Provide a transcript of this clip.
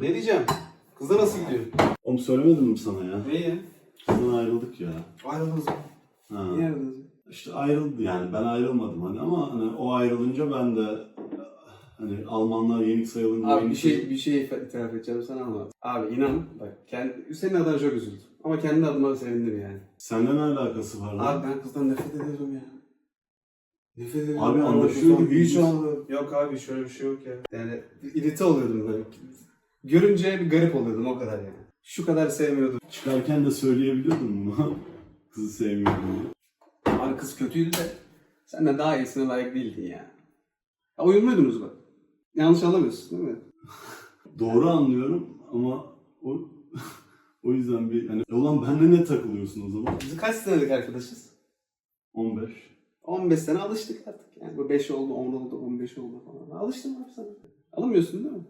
Ne diyeceğim? Kızla nasıl gidiyor? Oğlum söylemedim mi sana ya? İyi. Kızdan ayrıldık ya. Ayrıldınız. Ha. Niye ayrıldınız? İşte ayrıldı yani ben ayrılmadım hani ama hani o ayrılınca ben de hani Almanlar yenik sayılınca Abi bir yenik şey bir şey itiraf edeceğim sana ama abi inan bak kendi, senin adına çok üzüldüm. Ama kendi adıma sevindim yani. Senden ne alakası var lan? Abi ben kızdan nefret ediyorum ya. Nefret ediyorum. Abi anlaşıyorduk, Hiç. Yok abi şöyle bir şey yok ya. Yani irite oluyordum böyle. Görünce bir garip oluyordum o kadar yani. Şu kadar sevmiyordum. Çıkarken de söyleyebiliyordun bunu. Kızı sevmiyordum diye. Abi kız kötüydü de sen de daha iyisine layık değildin ya. ya uyumluydunuz bak. Yanlış anlamıyorsun değil mi? Doğru anlıyorum ama o o yüzden bir hani ulan benimle ne takılıyorsun o zaman? Biz kaç senelik arkadaşız? 15. 15 sene alıştık artık. Yani bu 5 oldu, 10 oldu, 15 oldu falan. Alıştım abi sana. Alamıyorsun değil mi?